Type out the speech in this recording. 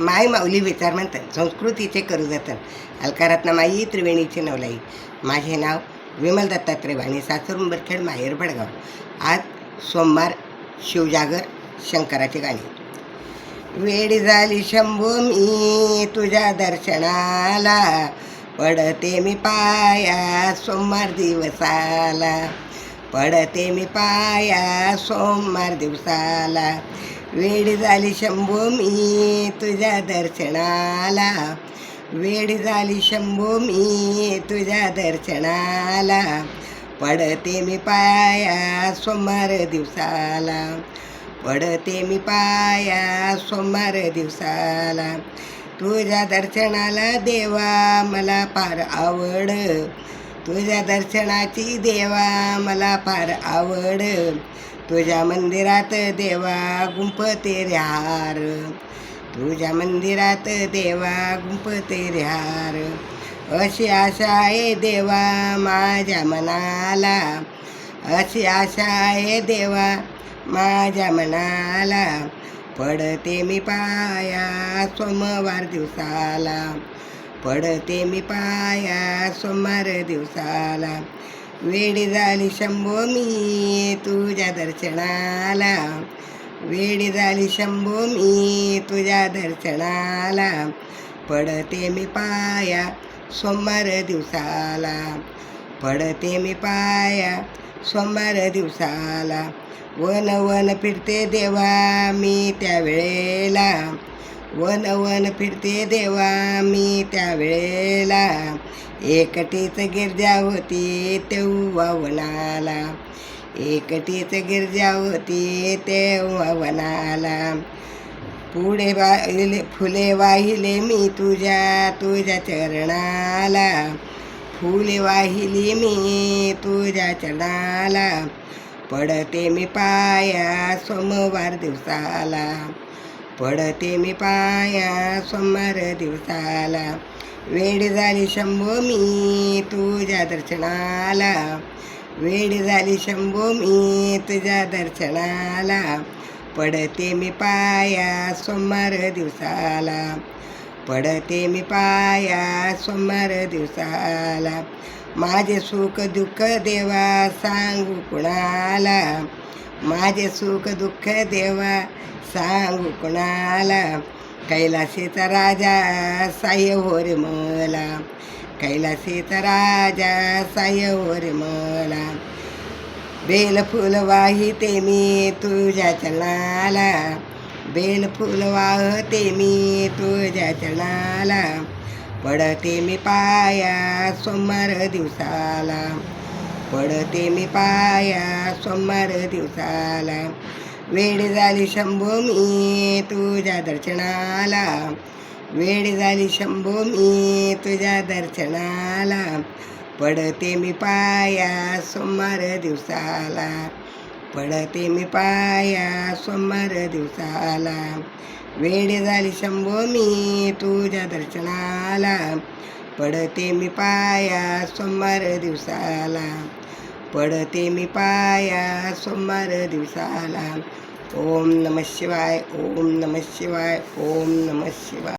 माय माऊली विचार म्हणतात संस्कृतीचे करू जतन. अलकारातनं माई त्रिवेणीची नवलाई. माझे नाव विमल दत्तात्रय वाणी सासर उंबरखेड माहेर भडगाव. आज सोमवार शिवजागर शंकराची गाणी. वेळ झाली शंभू मी तुझ्या दर्शनाला पडते मी पाया सोमवार दिवसाला. पडते मी पाया सोमवार दिवसाला. वेळ झाली शंभू मी तुझ्या दर्शनाला. वेळ झाली शंभू मी तुझ्या दर्शनाला. पडते मी पाया सोमवार दिवसाला. पडते मी पाया सोमवार दिवसाला. तुझ्या दर्शनाला देवा मला फार आवड. तुझ्या दर्शनाची देवा मला फार आवड. तुझ्या मंदिरात देवा गुंपते रे हार तुझ्या मंदिरात देवा गुंपते रे हार अशी आशा आहे देवा माझ्या मनाला. अशी आशा आहे देवा माझ्या मनाला. पडते मी पाया सोमवार दिवसाला. पडते मी पाया सोमवार दिवसाला. वेळी झाली शंभो मी तुझ्या दर्शनाला. वेळी झाली शंभो मी तुझ्या दर्शनाला. पडते मी पाया सोमवार दिवसाला. पडते मी पाया सोमवार दिवसाला. वन वन फिरते देवा मी त्या वेळेला वन वन फिरते देवा मी त्या वेळेला एकटीच गिरजा होती तेव्हा वनाला. एकटीच गिरजा होती तेव्हा वनाला. पुढे वाहिले फुले वाहिले मी तुझ्या तुझ्या चरणाला. फुले वाहिली मी तुझ्या चरणाला. पडते मी पाया सोमवार दिवसाला. पडते मी पाया सोमवार दिवसाला. वेळ झाली शंभो मी तुझ्या दर्शनाला. वेळ झाली शंभो मी तुझ्या दर्शनाला. पडते मी पाया सोमवार दिवसाला. पडते मी पाया सोमवार दिवसाला. माझे सुख दुःख देवा सांगू कुणाला? माझे सुख दुःख देवा सांगू कुणाला? कैलासीचा राजा साय हो रे मला. कैलासीचा राजा साय हो रे मला. बेल फुल वाहिते मी तुझ्या चरणाला. बेल फुल वाहते मी तुझ्या चरणाला. पडते मी पाया सोमवार दिवसाला. पडते मी पाया सोमवार दिवसाला. वेळ झाली शंभो मी तुझ्या दर्शनाला. वेळ झाली शंभो मी तुझ्या दर्शनाला. पडते मी पाया सोमवार दिवसाला. पडते मी पाया सोमवार दिवसाला. वेळ झाली शंभो मी तुझ्या दर्शनाला. पडते मी पाया सोमवार दिवसाला. पडते मी पाया सोमवार दिवसाला. ओम नम शिवाय ओम नम शिवाय ओम नम शिवाय.